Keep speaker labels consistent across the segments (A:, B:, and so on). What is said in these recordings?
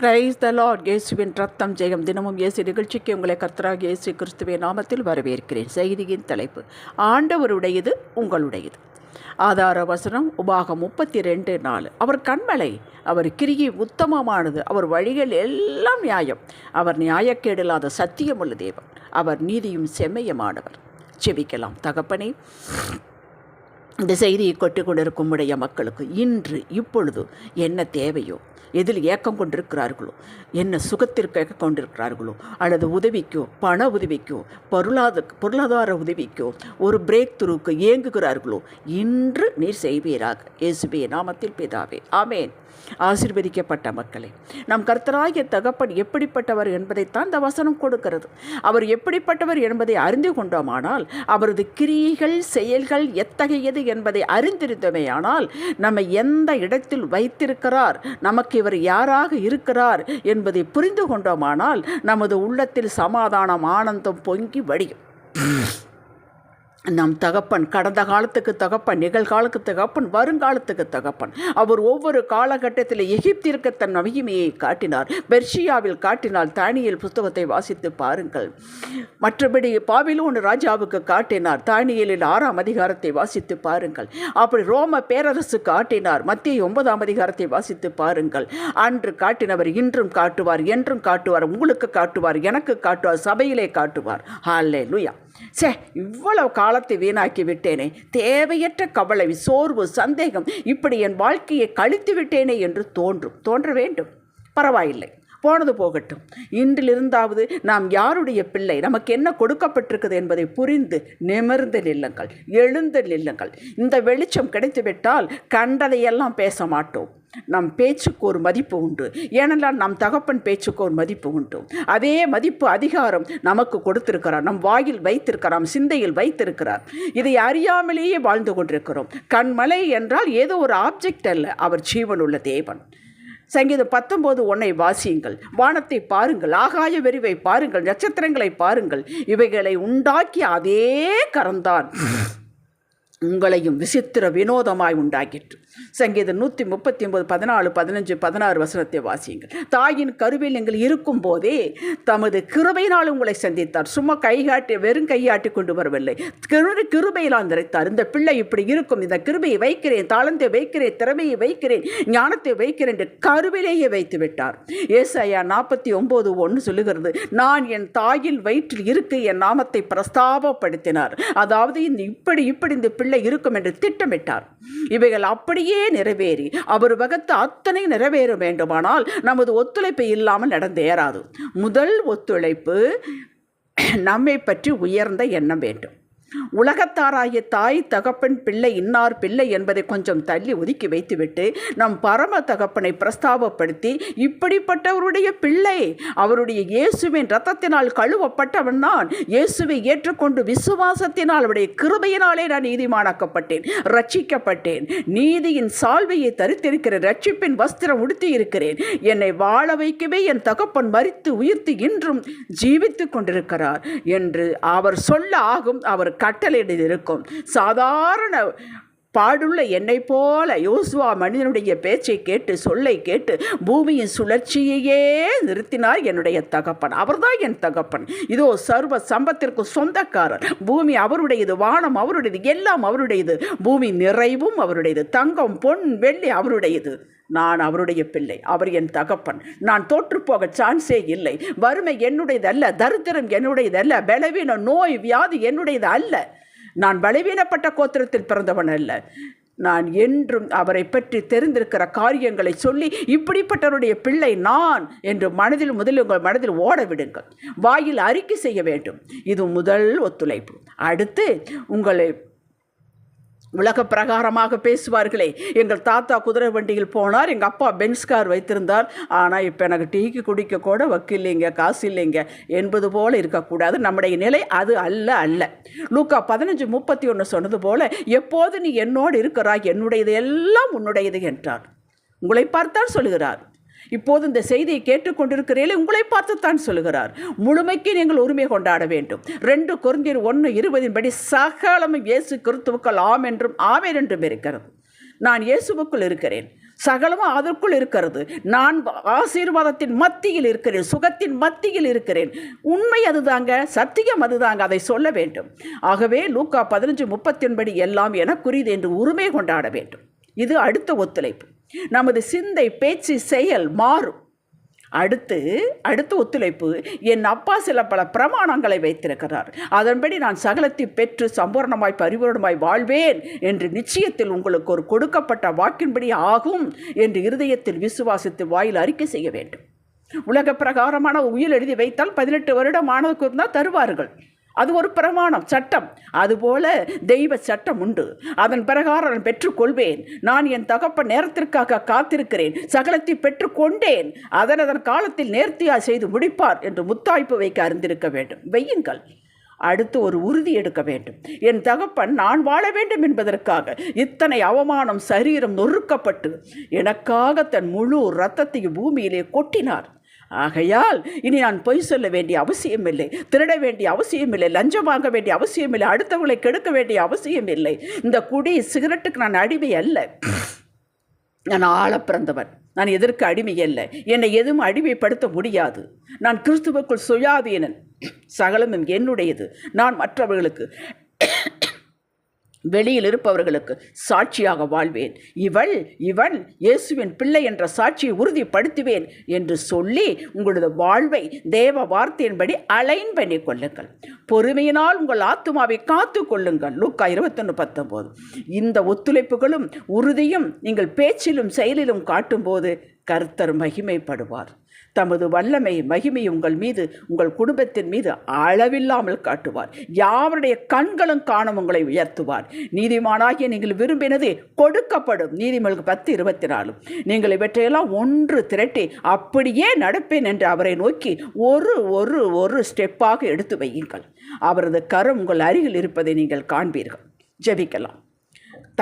A: Praise the Lord இயேசுவின் ரத்தம் ஜெயம். தினமும் இயேசு நிகழ்ச்சிக்கு உங்களை கர்த்தராக இயேசு கிறிஸ்துவின் நாமத்தில் வரவேற்கிறேன். செய்தியின் தலைப்பு ஆண்டவருடையது உங்களுடையது. ஆதார வசனம் உபாகம் முப்பத்தி ரெண்டு நாலு. அவர் கண்மலை அவர் கிரியை உத்தமமானது அவர் வழிகள் எல்லாம் நியாயம். அவர் நியாயக்கேடில்லாத சத்தியமுள்ள தேவன் அவர் நீதியும் செம்மையமானவர். செபிக்கலாம் தகப்பனே இந்த செய்தியை கொட்டு கொண்டிருக்கும் உடைய மக்களுக்கு இன்று இப்பொழுது என்ன தேவையோ எதில் ஏக்கம் கொண்டிருக்கிறார்களோ என்ன சுகத்திற்கு கொண்டிருக்கிறார்களோ அல்லது உதவிக்கோ பண உதவிக்கோ பொருளாதார பொருளாதார உதவிக்கோ ஒரு பிரேக் துருவுக்கு இயங்குகிறார்களோ இன்று நீர் செய்வீராக. இயேசுபே நாமத்தில் பிதாவே. ஆமேன். ஆசிர்வதிக்கப்பட்ட மக்களே நம் கர்த்தராகிய தகப்பன் எப்படிப்பட்டவர் என்பதைத்தான் இந்த வசனம் கொடுக்கிறது. அவர் எப்படிப்பட்டவர் என்பதை அறிந்து கொண்டோமானால் அவரது கிரியைகள் செயல்கள் எத்தகையது என்பதை அறிந்திருந்தோமேயானால் நம்ம எந்த இடத்தில் வைத்திருக்கிறார் நமக்கு இவர் யாராக இருக்கிறார் என்பதை புரிந்து கொண்டோமானால் நமது உள்ளத்தில் சமாதானம் ஆனந்தம் பொங்கி வடியும். நம் தகப்பன் கடந்த காலத்துக்கு தகப்பன் நிகழ்காலத்துக்கு தகப்பன் வருங்காலத்துக்கு தகப்பன். அவர் ஒவ்வொரு காலகட்டத்தில் எகிப்திற்கு தன் மகிமையை காட்டினார். பெர்ஷியாவில் காட்டினால் தானியல் புஸ்தகத்தை வாசித்து பாருங்கள். மற்றபடி பாபிலோன் ராஜாவுக்கு காட்டினார். தானியலில் ஆறாம் அதிகாரத்தை வாசித்து பாருங்கள். அப்படி ரோம பேரரசு காட்டினார். மத்திய ஒன்பதாம் அதிகாரத்தை வாசித்து பாருங்கள். அன்று காட்டினவர் இன்றும் காட்டுவார் என்றும் காட்டுவார் உங்களுக்கு காட்டுவார் எனக்கு காட்டுவார் சபையிலே காட்டுவார். ஹாலே லுயா சே இவ்வளவு காலத்தை வீணாக்கி விட்டேனே. தேவையற்ற கவலை சோர்வு சந்தேகம் இப்படி என் வாழ்க்கையை கழித்து விட்டேனே என்று தோன்றும். தோன்ற வேண்டும். பரவாயில்லை. போனது போகட்டும். இன்றிலிருந்தாவது நாம் யாருடைய பிள்ளை? நமக்கு என்ன கொடுக்கப்பட்டிருக்குது என்பதை புரிந்து நிமிர்ந்து நில்லுங்கள். எழுந்து நில்லுங்கள். இந்த வெளிச்சம் கிடைத்துவிட்டால் கண்டதையெல்லாம் பேச மாட்டோம். நம் பேச்சுக்கு ஒரு மதிப்பு உண்டு. ஏனென்றால் நம் தகப்பன் பேச்சுக்கு ஒரு மதிப்பு உண்டு. அதே மதிப்பு அதிகாரம் நமக்கு கொடுத்திருக்கிறார். நம் வாயில் வைத்திருக்கிறார். சிந்தையில் வைத்திருக்கிறார். இதை அறியாமலேயே வாழ்ந்து கொண்டிருக்கிறோம். கண்மலை என்றால் ஏதோ ஒரு ஆப்ஜெக்ட் அல்ல. அவர் ஜீவன் உள்ள தேவன். சங்கீதம் பத்தொம்போது ஒன்றை வாசியுங்கள். வானத்தை பாருங்கள். ஆகாய வெறிவை பாருங்கள். நட்சத்திரங்களை பாருங்கள். இவைகளை உண்டாக்கி அதே கரந்தான் உங்களையும் விசித்திர வினோதமாய் உண்டாக்கிற்று. சங்கீதம் நூற்றி முப்பத்தி ஒன்பது பதினாலு பதினஞ்சு பதினாறு வசனத்தை வாசியுங்கள். தாயின் கருவில் நீங்கள் இருக்கும் போதே தமது கிருபையினால் உங்களை சந்தித்தார். சும்மா கைகாட்டி வெறும் கையாட்டி கொண்டு வரவில்லை. கிரு கிருபையினால் நிறைத்தார் இந்த பிள்ளை இப்படி இருக்கும். இந்த கிருபையை வைக்கிறேன். தாளந்தை வைக்கிறேன். திறமையை வைக்கிறேன். ஞானத்தை வைக்கிறேன் என்று கருவிலேயே வைத்து விட்டார். ஏசாயா நாற்பத்தி ஒம்பது ஒன்று சொல்லுகிறது நான் என் தாயில் வயிற்றில் இருக்க. என் நாமத்தை பிரஸ்தாபப்படுத்தினார். அதாவது இந்த இப்படி இப்படி இந்த பிள்ளை இருக்கும் என்று திட்டமிட்டார். இவைகள் அப்படியே நிறைவேறி அவர் வகத்து அத்தனை நிறைவேற வேண்டுமானால் நமது ஒத்துழைப்பு இல்லாமல் நடந்தேறாது முதல் ஒத்துழைப்பு நம்மை பற்றி உயர்ந்த எண்ணம் வேண்டும். உலகத்தாராகிய தாய் தகப்பன் பிள்ளை இன்னார் பிள்ளை என்பதை கொஞ்சம் தள்ளி ஒதுக்கி வைத்துவிட்டு நம் பரம தகப்பனை பிரஸ்தாபப்படுத்தி இப்படிப்பட்டவருடைய பிள்ளை அவருடைய இயேசுவின் ரத்தத்தினால் கழுவப்பட்டவன் நான். இயேசுவை ஏற்றுக்கொண்டு விசுவாசத்தினால் அவருடைய கிருபையினாலே நான் நீதிமானாக்கப்பட்டேன் ரட்சிக்கப்பட்டேன். நீதியின் சால்வையை தரித்திருக்கிறேன் ரட்சிப்பின் வஸ்திரம் உடுத்தி இருக்கிறேன் என்னை வாழ வைக்கவே என் தகப்பன் மறித்து உயிர்த்து இன்றும் ஜீவித்து கொண்டிருக்கிறார் என்று அவர் சொல்ல ஆகும் அவர் கட்டளையிட இருக்கும். சாதாரண பாடுள்ள என்னை போல யோசுவா மனிதனுடைய பேச்சை கேட்டு சொல்லை கேட்டு பூமியின் சுழற்சியையே நிறுத்தினார் என்னுடைய தகப்பன். அவர்தான் என் தகப்பன். இதோ சர்வ சம்பத்திற்கு சொந்தக்காரர். பூமி அவருடையது வானம் அவருடையது எல்லாம் அவருடையது. பூமி நிறைவும் அவருடையது தங்கம் பொன் வெள்ளி அவருடையது. நான் அவருடைய பிள்ளை அவர் என் தகப்பன். நான் தோற்றுப்போக சான்ஸே இல்லை. வறுமை என்னுடையது அல்ல தரித்திரம் என்னுடையது அல்ல பலவீனம் நோய் வியாதி என்னுடையது அல்ல நான் பலவீனப்பட்ட கோத்திரத்தில் பிறந்தவன் அல்ல. நான் என்றும் அவரை பற்றி தெரிந்திருக்கிற காரியங்களை சொல்லி இப்படிப்பட்டவருடைய பிள்ளை நான் என்று மனதில் முதலில் உங்கள் மனதில் ஓட விடுங்கள் வாயில் அறிக்கை செய்ய வேண்டும். இது முதல் ஒத்துழைப்பு. அடுத்து உங்களை உலக பிரகாரமாக பேசுவார்களே. எங்கள் தாத்தா குதிரை வண்டியில் போனார். எங்கள் அப்பா பென்ஸ் கார் வைத்திருந்தார். ஆனால் இப்போ எனக்கு டீக்கு குடிக்க கூட வக்கில்லைங்க காசு இல்லைங்க. என்பது போல் இருக்கக்கூடாது. நம்முடைய நிலை அது அல்ல அல்ல. லூக்கா பதினஞ்சு முப்பத்தி ஒன்று சொன்னது போல எப்போது நீ என்னோடு இருக்கிறாய்? என்னுடையது எல்லாம் உன்னுடையது என்றார். உங்களை பார்த்தால் சொல்கிறார். இப்போது இந்த செய்தியை கேட்டுக்கொண்டிருக்கிறீர்களே உங்களை பார்த்துத்தான் சொல்கிறார் முழுமைக்கு நீங்கள் உரிமை கொண்டாட வேண்டும். ரெண்டு குருந்தியர் ஒன்று இருபதின் படி சகலமும் இயேசு கிறிஸ்துவுக்கள் ஆம் என்றும் ஆமேன் என்றும் இருக்கிறது. நான் இயேசுவுக்குள் இருக்கிறேன். சகலமும் அதற்குள் இருக்கிறது. நான் ஆசீர்வாதத்தின் மத்தியில் இருக்கிறேன். சுகத்தின் மத்தியில் இருக்கிறேன். உண்மை அதுதாங்க சத்தியம் அதுதாங்க அதை சொல்ல வேண்டும். ஆகவே லூக்கா பதினஞ்சு முப்பத்தின்படி எல்லாம் எனக்குரியது என்று உரிமை கொண்டாட வேண்டும். இது அடுத்த ஒத்துழைப்பு. நமது சிந்தை பேச்சு செயல் மாறும். அடுத்து அடுத்த ஒத்துழைப்பு என் அப்பா சில பல பிரமாணங்களை வைத்திருக்கிறார். அதன்படி நான் சகலத்தை பெற்று சம்பூர்ணமாய் பரிபூர்ணமாய் வாழ்வேன் என்று நிச்சயத்தில் உங்களுக்கு ஒரு கொடுக்கப்பட்ட வாக்கின்படி ஆகும் என்று இருதயத்தில் விசுவாசித்து வாயில் அறிக்கை செய்ய வேண்டும். உலக பிரகாரமான உயில் எழுதி வைத்தால் பதினெட்டு வருடம் மாணவருக்கு இருந்தால் தருவார்கள். அது ஒரு பிரமாணம் சட்டம். அதுபோல தெய்வ சட்டம் உண்டு. அதன் பிரகாரம் நான் பெற்றுக்கொள்வேன். நான் என் தகப்ப நேரத்திற்காக காத்திருக்கிறேன். சகலத்தை பெற்றுக்கொண்டேன். அதன் அதன் காலத்தில் நேர்த்தியாக செய்து முடிப்பார் என்று முத்தாய்ப்பு வைக்க அறிந்திருக்க வேண்டும். வெய்யுங்கள் அடுத்து ஒரு உறுதி எடுக்க வேண்டும். என் தகப்பன் நான் வாழ வேண்டும் என்பதற்காக இத்தனை அவமானம் சரீரம் நொறுக்கப்பட்டு எனக்காக தன் முழு இரத்தத்தையும் பூமியிலே கொட்டினார். ஆகையால் இனி நான் பொய் சொல்ல வேண்டிய அவசியம் இல்லை திருட வேண்டிய அவசியம் இல்லை லஞ்சம் வாங்க வேண்டிய அவசியம் இல்லை அடுத்தவங்களை கெடுக்க வேண்டிய அவசியம் இல்லை இந்த குடி சிகரெட்டுக்கு நான் அடிமை அல்ல. நான் ஆள பிறந்தவன். நான் எதற்கு அடிமை அல்ல? என்னை எதுவும் அடிமைப்படுத்த முடியாது. நான் கிறிஸ்துவுக்குள் சுயாதீனன். சகலமும் என்னுடையது. நான் மற்றவர்களுக்கு வெளியில் இருப்பவர்களுக்கு சாட்சியாக வாழ்வேன். இவள் இவன் இயேசுவின் பிள்ளை என்ற சாட்சியை உறுதிப்படுத்துவேன் என்று சொல்லி உங்களது வாழ்வை தேவ வார்த்தையின்படி அலைன் பண்ணி கொள்ளுங்கள். பொறுமையினால் உங்கள் ஆத்துமாவை காத்து கொள்ளுங்கள். லூக்கா இருபத்தொன்று பத்தொம்போது. இந்த ஒத்துழைப்புகளும் உறுதியும் நீங்கள் பேச்சிலும் செயலிலும் காட்டும்போது கர்த்தர் மகிமைப்படுவார். தமது வல்லமை மகிமை உங்கள் மீது உங்கள் குடும்பத்தின் மீது அளவில்லாமல் காட்டுவார். யாவருடைய கண்களும் காணும் உங்களை உயர்த்துவார். நீதிமானாகிய நீங்கள் விரும்பினது கொடுக்கப்படும். நீதிமொழிகள் பத்து இருபத்தி நாலு நீங்கள் இவற்றையெல்லாம் ஒன்று திரட்டி அப்படியே நடப்பேன் என்று அவரை நோக்கி ஒரு ஒரு ஒரு ஸ்டெப்பாக எடுத்து வையுங்கள். அவரது கரம் உங்கள் அருகில் இருப்பதை நீங்கள் காண்பீர்கள். ஜெபிக்கலாம்.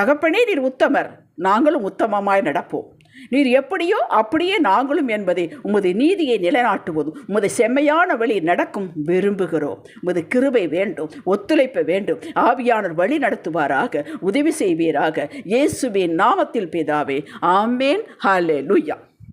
A: தகப்பனே நீர் உத்தமர். நாங்களும் உத்தமமாய் நடப்போம். நீர் எப்படியோ அப்படியே நாங்களும் என்பதை உமது நீதியை நிலைநாட்டுவது உமது செம்மையான வழி நடக்கும் விரும்புகிறோம். உமது கிருபை வேண்டும் ஒத்துழைப்பு வேண்டும். ஆவியானவர் வழி நடத்துவாராக உதவி செய்வீராக. இயேசுவின் நாமத்தில் பிதாவே ஆமேன். ஹாலே லுய்யா